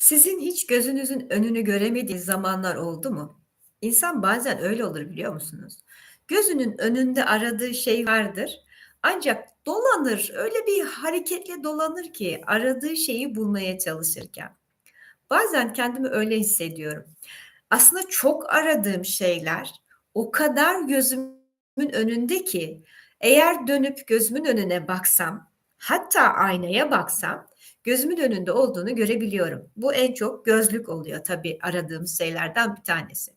Sizin hiç gözünüzün önünü göremediği zamanlar oldu mu? İnsan bazen öyle olur biliyor musunuz? Gözünün önünde aradığı şey vardır. Ancak dolanır, öyle bir hareketle dolanır ki aradığı şeyi bulmaya çalışırken. Bazen kendimi öyle hissediyorum. Aslında çok aradığım şeyler o kadar gözümün önünde ki eğer dönüp gözümün önüne baksam, hatta aynaya baksam gözümün önünde olduğunu görebiliyorum. Bu en çok gözlük oluyor tabii aradığımız şeylerden bir tanesi.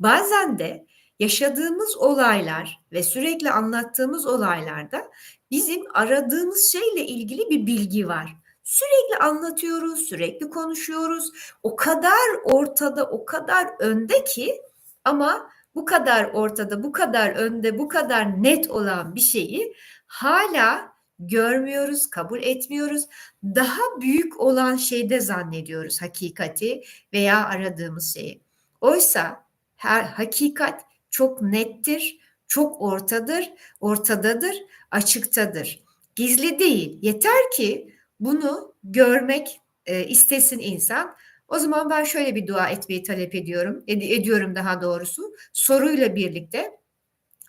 Bazen de yaşadığımız olaylar ve sürekli anlattığımız olaylarda bizim aradığımız şeyle ilgili bir bilgi var. Sürekli anlatıyoruz, sürekli konuşuyoruz. O kadar ortada, o kadar önde ki ama bu kadar ortada, bu kadar önde, bu kadar net olan bir şeyi hala görmüyoruz, kabul etmiyoruz. Daha büyük olan şeyde zannediyoruz hakikati veya aradığımız şeyi. Oysa her hakikat çok nettir, çok ortadır, ortadadır, açıktadır. Gizli değil. Yeter ki bunu görmek e, istesin insan. O zaman ben şöyle bir dua etmeyi talep ediyorum, ed- ediyorum daha doğrusu. Soruyla birlikte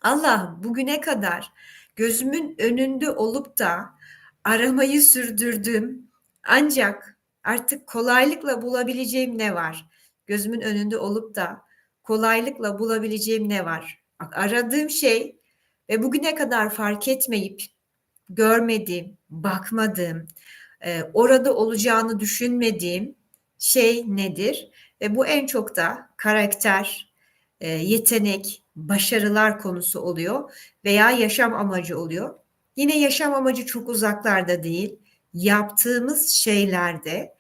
Allah bugüne kadar gözümün önünde olup da aramayı sürdürdüm. Ancak artık kolaylıkla bulabileceğim ne var? Gözümün önünde olup da kolaylıkla bulabileceğim ne var? Aradığım şey ve bugüne kadar fark etmeyip görmediğim, bakmadığım, e, orada olacağını düşünmediğim şey nedir? Ve bu en çok da karakter, yetenek, başarılar konusu oluyor veya yaşam amacı oluyor. Yine yaşam amacı çok uzaklarda değil, yaptığımız şeylerde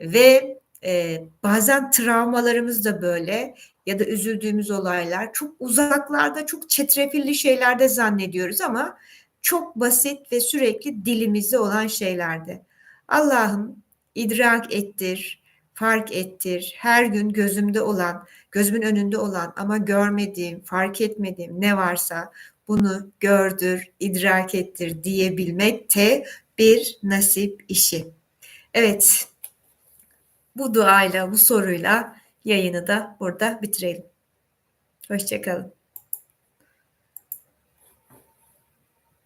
ve e, bazen travmalarımız da böyle ya da üzüldüğümüz olaylar çok uzaklarda, çok çetrefilli şeylerde zannediyoruz ama çok basit ve sürekli dilimizde olan şeylerde. Allah'ım idrak ettir, fark ettir, her gün gözümde olan, gözümün önünde olan ama görmediğim, fark etmediğim ne varsa bunu gördür, idrak ettir diyebilmek de bir nasip işi. Evet, bu duayla, bu soruyla yayını da burada bitirelim. Hoşçakalın.